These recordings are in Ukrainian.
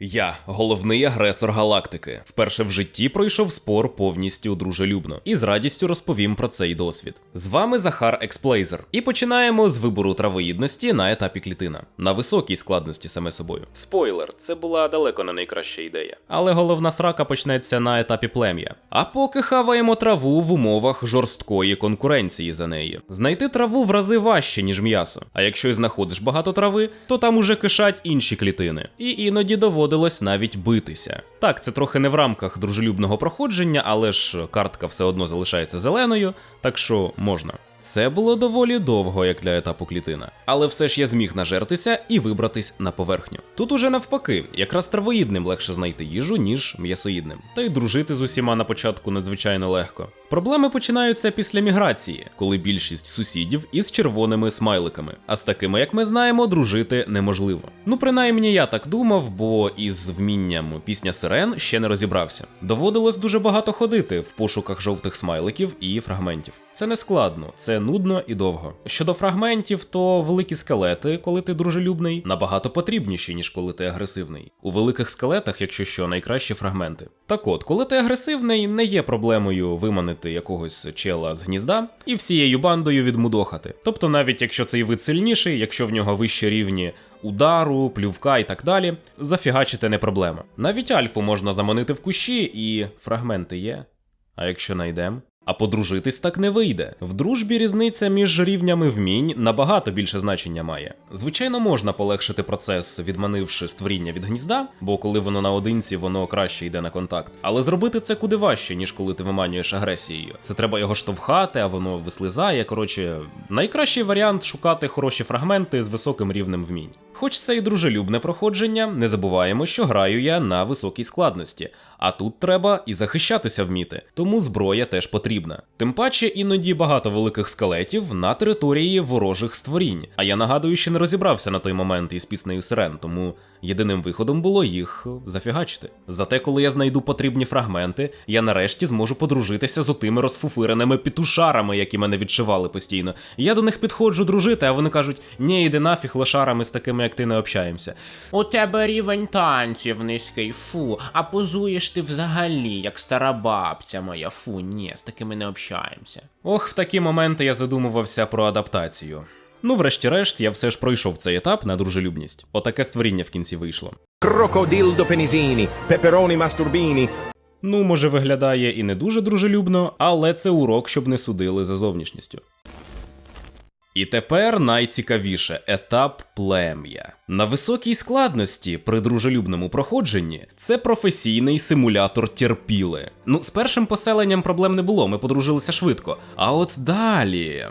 Я головний агресор галактики. Вперше в житті пройшов спор повністю дружелюбно і з радістю розповім про цей досвід. З вами Захар Експлейзер. І починаємо з вибору травоїдності на етапі клітина. На високій складності саме собою. Спойлер, це була далеко не найкраща ідея. Але головна срака почнеться на етапі плем'я. А поки хаваємо траву в умовах жорсткої конкуренції за неї. Знайти траву в рази важче, ніж м'ясо. А якщо і знаходиш багато трави, то там уже кишать інші клітини. І іноді доводилось навіть битися. Так, це трохи не в рамках дружелюбного проходження, але ж картка все одно залишається зеленою, так що можна. Це було доволі довго, як для етапу клітина, але все ж я зміг нажертися і вибратись на поверхню. Тут уже навпаки, якраз травоїдним легше знайти їжу, ніж м'ясоїдним. Та й дружити з усіма на початку надзвичайно легко. Проблеми починаються після міграції, коли більшість сусідів із червоними смайликами. А з такими, як ми знаємо, дружити неможливо. Ну, принаймні я так думав, бо із вмінням пісня сирен ще не розібрався. Доводилось дуже багато ходити в пошуках жовтих смайликів і фрагментів. Це не складно, це нудно і довго. Щодо фрагментів, то великі скелети, коли ти дружелюбний, набагато потрібніші, ніж коли ти агресивний. У великих скелетах, якщо що, найкращі фрагменти. Так от, коли ти агресивний, не є проблемою виманити якогось чела з гнізда і всією бандою відмудохати. Тобто, навіть якщо цей вид сильніший, якщо в нього вищі рівні удару, плювка і так далі, зафігачити не проблема. Навіть альфу можна заманити в кущі, і фрагменти є. А якщо найдем? А подружитись так не вийде. В дружбі різниця між рівнями вмінь набагато більше значення має. Звичайно, можна полегшити процес, відманивши створіння від гнізда, бо коли воно наодинці, воно краще йде на контакт. Але зробити це куди важче, ніж коли ти виманюєш агресією. Це треба його штовхати, а воно вислизає. Коротше, найкращий варіант шукати хороші фрагменти з високим рівнем вмінь. Хоч це і дружелюбне проходження, не забуваємо, що граю я на високій складності, а тут треба і захищатися вміти, тому зброя теж потрібна. Тим паче іноді багато великих скелетів на території ворожих створінь. А я нагадую, що не розібрався на той момент із піснею сирен, тому єдиним виходом було їх зафігачити. Зате, коли я знайду потрібні фрагменти, я нарешті зможу подружитися з отими розфуфиреними пітушарами, які мене відшивали постійно. Я до них підходжу дружити, а вони кажуть: ні, йди нафіг, лошарами з такими, як ти, не общаємося. У тебе рівень танців низький, фу, а позуєш ти взагалі, як стара бабця моя, фу, ні, з такими не общаємося. Ох, в такі моменти я задумувався про адаптацію. Ну, врешті-решт, я все ж пройшов цей етап на дружелюбність. Отаке створіння в кінці вийшло. Crocodildo Penisini, Peperoni Masturbini, Ну, може, виглядає і не дуже дружелюбно, але це урок, щоб не судили за зовнішністю. І тепер найцікавіше етап плем'я. На високій складності при дружелюбному проходженні це професійний симулятор терпіли. Ну, з першим поселенням проблем не було, ми подружилися швидко. А от далі.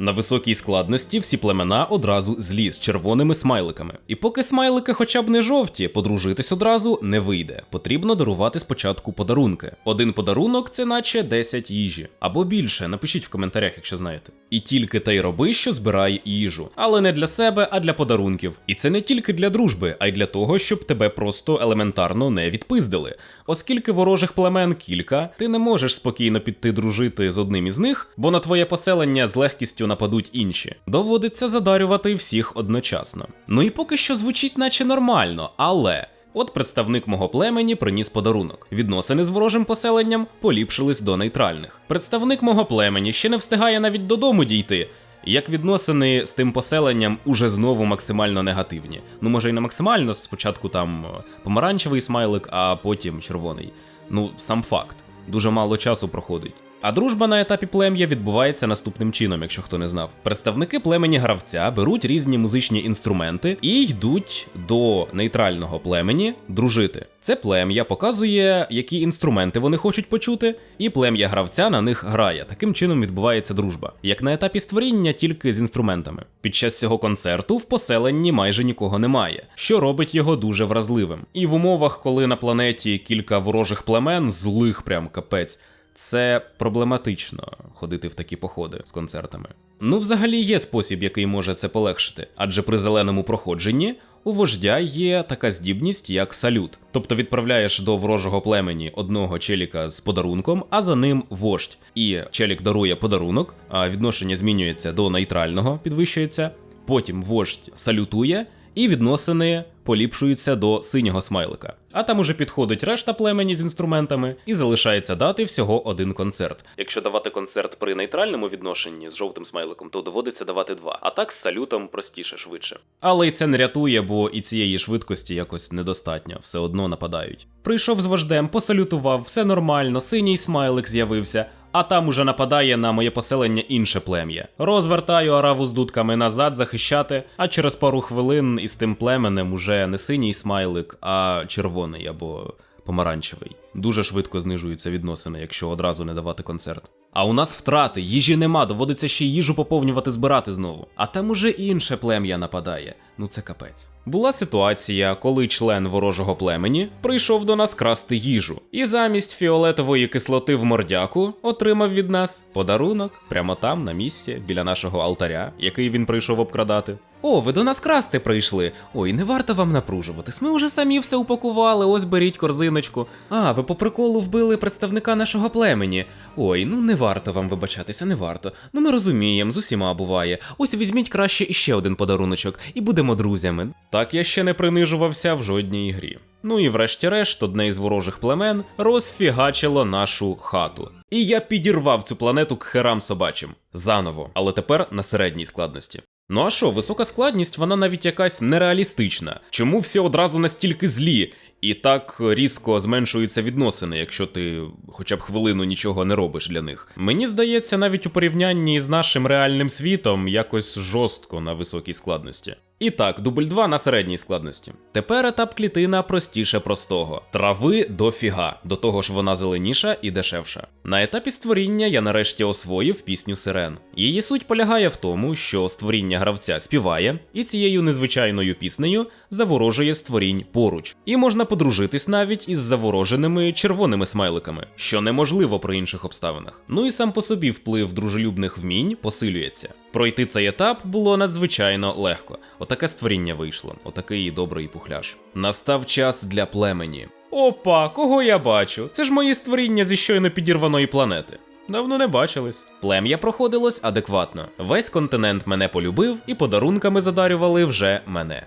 На високій складності всі племена одразу злі з червоними смайликами. І поки смайлики хоча б не жовті, подружитись одразу не вийде. Потрібно дарувати спочатку подарунки. Один подарунок це наче 10 їжі. Або більше, напишіть в коментарях, якщо знаєте. І тільки те й роби, що збирай їжу. Але не для себе, а для подарунків. І це не тільки для дружби, а й для того, щоб тебе просто елементарно не відпиздили. Оскільки ворожих племен кілька, ти не можеш спокійно піти дружити з одним із них, бо на твоє поселення з легкістю нападуть інші. Доводиться задарювати всіх одночасно. Ну і поки що звучить, наче нормально, але. От представник мого племені приніс подарунок. Відносини з ворожим поселенням поліпшились до нейтральних. Представник мого племені ще не встигає навіть додому дійти. Як відносини з тим поселенням уже знову максимально негативні. Ну, може, і не максимально, спочатку там е, помаранчевий смайлик, а потім червоний. Ну, сам факт. Дуже мало часу проходить. А дружба на етапі плем'я відбувається наступним чином, якщо хто не знав. Представники племені гравця беруть різні музичні інструменти і йдуть до нейтрального племені дружити. Це плем'я показує, які інструменти вони хочуть почути, і плем'я гравця на них грає. Таким чином відбувається дружба, як на етапі створіння, тільки з інструментами. Під час цього концерту в поселенні майже нікого немає, що робить його дуже вразливим. І в умовах, коли на планеті кілька ворожих племен, злих прям капець. Це проблематично ходити в такі походи з концертами. Ну, взагалі є спосіб, який може це полегшити, адже при зеленому проходженні у вождя є така здібність, як салют. Тобто відправляєш до ворожого племені одного челіка з подарунком, а за ним вождь. І челік дарує подарунок, а відношення змінюється до нейтрального, підвищується. Потім вождь салютує, і відносини поліпшуються до синього смайлика. А там уже підходить решта племені з інструментами і залишається дати всього один концерт. Якщо давати концерт при нейтральному відношенні з жовтим смайликом, то доводиться давати два. А так з салютом простіше, швидше. Але й це не рятує, бо і цієї швидкості якось недостатньо, все одно нападають. Прийшов з вождем, посалютував, все нормально, синій смайлик з'явився. А там уже нападає на моє поселення інше плем'я. Розвертаю араву з дудками назад захищати, а через пару хвилин із тим племенем уже не синій смайлик, а червоний або помаранчевий. Дуже швидко знижуються відносини, якщо одразу не давати концерт. А у нас втрати, їжі нема, доводиться ще їжу поповнювати, збирати знову. А там уже інше плем'я нападає. Ну це капець. Була ситуація, коли член ворожого племені прийшов до нас красти їжу, і замість фіолетової кислоти в мордяку отримав від нас подарунок прямо там, на місці, біля нашого алтаря, який він прийшов обкрадати. О, ви до нас красти прийшли. Ой, не варто вам напружуватись. Ми вже самі все упакували, ось беріть корзиночку. А, ви по приколу вбили представника нашого племені. Ой, ну не варто вам вибачатися, не варто. Ну ми розуміємо, з усіма буває. Ось візьміть краще іще один подаруночок, і будемо друзями. Так я ще не принижувався в жодній грі. Ну і врешті-решт, одне із ворожих племен розфігачило нашу хату. І я підірвав цю планету к херам собачим. Заново, але тепер на середній складності. Ну а що, висока складність, вона навіть якась нереалістична. Чому всі одразу настільки злі? І так різко зменшуються відносини, якщо ти хоча б хвилину нічого не робиш для них. Мені здається, навіть у порівнянні з нашим реальним світом якось жорстко на високій складності. І так, дубль 2 на середній складності. Тепер етап клітина простіше простого. Трави дофіга, до того ж вона зеленіша і дешевша. На етапі створіння я нарешті освоїв пісню сирен. Її суть полягає в тому, що створіння гравця співає, і цією незвичайною піснею заворожує створінь поруч. І можна подружитись навіть із завороженими червоними смайликами, що неможливо при інших обставинах. Ну і сам по собі вплив дружелюбних вмінь посилюється. Пройти цей етап було надзвичайно легко. Отаке створіння вийшло, отакий добрий пухляж. Настав час для племені. Опа, кого я бачу? Це ж мої створіння зі щойно підірваної планети. Давно не бачились. Плем'я проходилось адекватно. Весь континент мене полюбив і подарунками задарювали вже мене.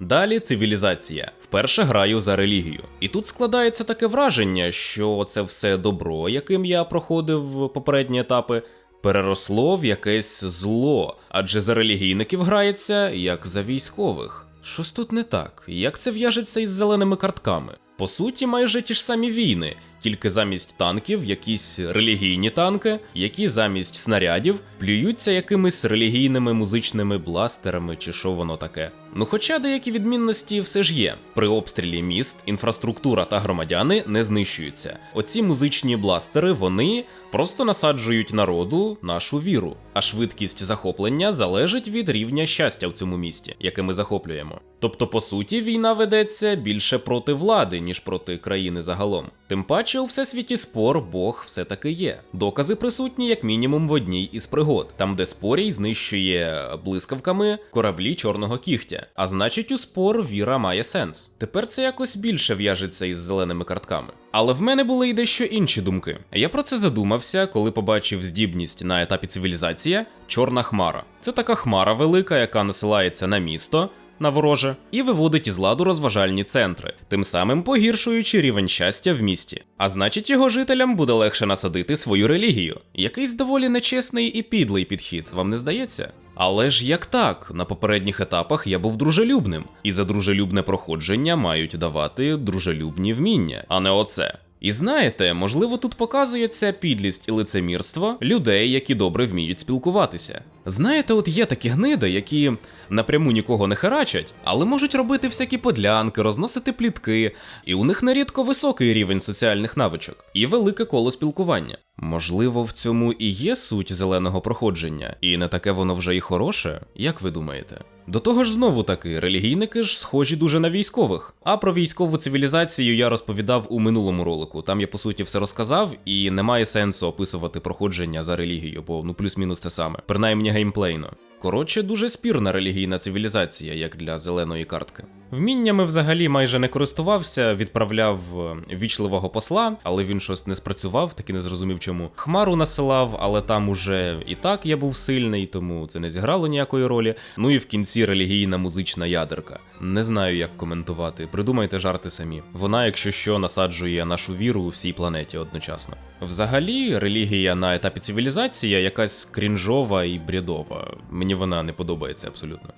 Далі цивілізація. Вперше граю за релігію. І тут складається таке враження, що це все добро, яким я проходив попередні етапи, переросло в якесь зло, адже за релігійників грається як за військових. Щось тут не так. Як це в'яжеться із зеленими картками? По суті, майже ті ж самі війни, тільки замість танків якісь релігійні танки, які замість снарядів плюються якимись релігійними музичними бластерами чи що воно таке. Ну хоча деякі відмінності все ж є. При обстрілі міст інфраструктура та громадяни не знищуються. Оці музичні бластери вони просто насаджують народу нашу віру, а швидкість захоплення залежить від рівня щастя в цьому місті, яке ми захоплюємо. Тобто, по суті, війна ведеться більше проти влади, ніж проти країни загалом. Тим паче у всесвіті спор Бог все-таки є. Докази присутні як мінімум в одній із пригод, там де спорій знищує блискавками кораблі чорного кігтя. А значить, у спор віра має сенс. Тепер це якось більше в'яжеться із зеленими картками. Але в мене були й дещо інші думки. Я про це задумався, коли побачив здібність на етапі цивілізація чорна хмара. Це така хмара велика, яка насилається на місто. На вороже і виводить із ладу розважальні центри, тим самим погіршуючи рівень щастя в місті. А значить, його жителям буде легше насадити свою релігію. Якийсь доволі нечесний і підлий підхід, вам не здається? Але ж як так? На попередніх етапах я був дружелюбним, і за дружелюбне проходження мають давати дружелюбні вміння, а не оце. І знаєте, можливо, тут показується підлість і лицемірство людей, які добре вміють спілкуватися. Знаєте, от є такі гниди, які напряму нікого не харачать, але можуть робити всякі подлянки, розносити плітки, і у них нерідко високий рівень соціальних навичок і велике коло спілкування. Можливо, в цьому і є суть зеленого проходження, і не таке воно вже і хороше, як ви думаєте? До того ж, знову таки, релігійники ж схожі дуже на військових. А про військову цивілізацію я розповідав у минулому ролику. Там я по суті все розказав, і немає сенсу описувати проходження за релігію, бо ну плюс-мінус те саме, принаймні геймплейно. Коротше, дуже спірна релігійна цивілізація, як для зеленої картки. Вміннями взагалі майже не користувався, відправляв е, вічливого посла, але він щось не спрацював, таки не зрозумів чому. Хмару насилав, але там уже і так я був сильний, тому це не зіграло ніякої ролі. Ну і в кінці релігійна музична ядерка. Не знаю, як коментувати. Придумайте жарти самі. Вона, якщо що, насаджує нашу віру у всій планеті одночасно. Взагалі, релігія на етапі цивілізації якась крінжова і бредова. Мені вона не подобається абсолютно.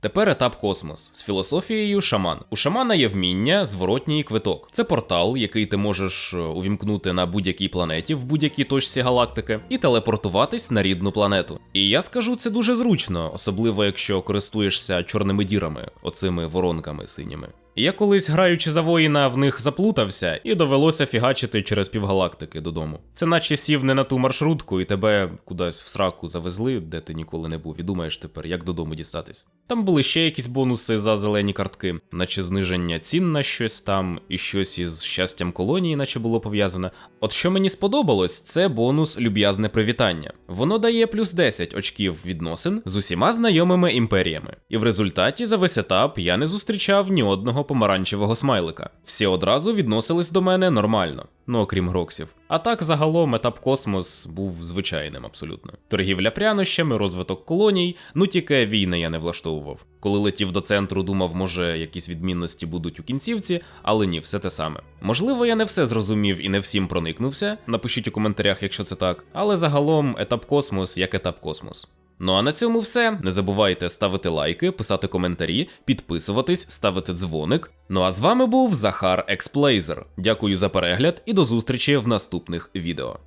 Тепер етап космос з філософією шаман. У шамана є вміння, зворотній квиток. Це портал, який ти можеш е, увімкнути на будь-якій планеті в будь-якій точці галактики, і телепортуватись на рідну планету. І я скажу, це дуже зручно, особливо якщо користуєшся чорними дірами, оцими воронками синіми. Я колись, граючи за воїна, в них заплутався і довелося фігачити через півгалактики додому. Це наче сів не на ту маршрутку, і тебе кудись в сраку завезли, де ти ніколи не був, і думаєш тепер, як додому дістатись. Там були ще якісь бонуси за зелені картки, наче зниження цін на щось там, і щось із щастям колонії, наче було пов'язане. От що мені сподобалось, це бонус люб'язне привітання. Воно дає плюс 10 очків відносин з усіма знайомими імперіями. І в результаті за весь етап я не зустрічав ні одного помаранчевого смайлика. Всі одразу відносились до мене нормально. Ну окрім гроксів. А так загалом етап космос був звичайним абсолютно. Торгівля прянощами, розвиток колоній, ну тільки війни я не влаштовував. Коли летів до центру, думав, може якісь відмінності будуть у кінцівці, але ні, все те саме. Можливо, я не все зрозумів і не всім проникнувся. Напишіть у коментарях, якщо це так. Але загалом етап космос як етап космос. Ну а на цьому все. Не забувайте ставити лайки, писати коментарі, підписуватись, ставити дзвоник. Ну а з вами був Захар Експлейзер. Дякую за перегляд і до зустрічі в наступних відео.